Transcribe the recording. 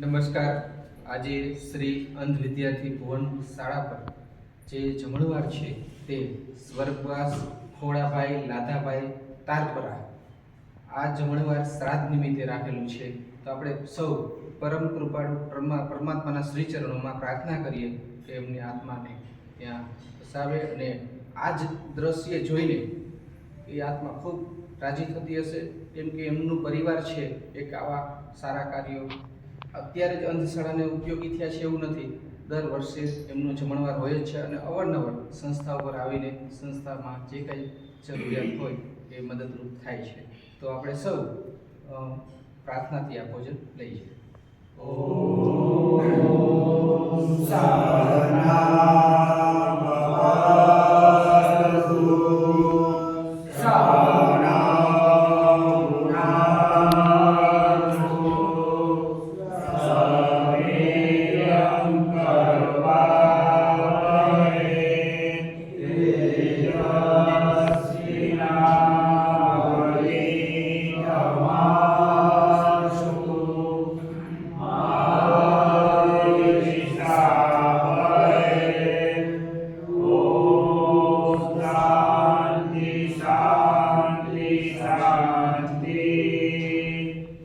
નમસ્કાર. આજે શ્રી અંધ વિદ્યાર્થી ભુવન શાળા પર જે જમણવાર છે તે સ્વર્ગવાસ ખોડાભાઈ લાધાભાઈ તારપરા આ જમણવાર શ્રાદ્ધ નિમિત્તે રાખેલું છે. તો આપણે સૌ પરમ કૃપાળુ પરમા પરમાત્માના શ્રી ચરણોમાં પ્રાર્થના કરીએ કે એમની આત્માને ત્યાં વસાવે અને આ જ દ્રશ્ય જોઈને એ આત્મા ખૂબ રાજી થતી હશે. કેમ કે એમનું પરિવાર છે એક આવા સારા કાર્યો અત્યારે જ અંધશાળાને ઉપયોગી થયા છે એવું નથી. દર વર્ષે એમનો જમણવાર હોય જ છે અને અવારનવાર સંસ્થા ઉપર આવીને સંસ્થામાં જે કંઈ જરૂરિયાત હોય એ મદદરૂપ થાય છે. તો આપણે સૌ પ્રાર્થનાથી આ ભોજન લઈએ Shanti.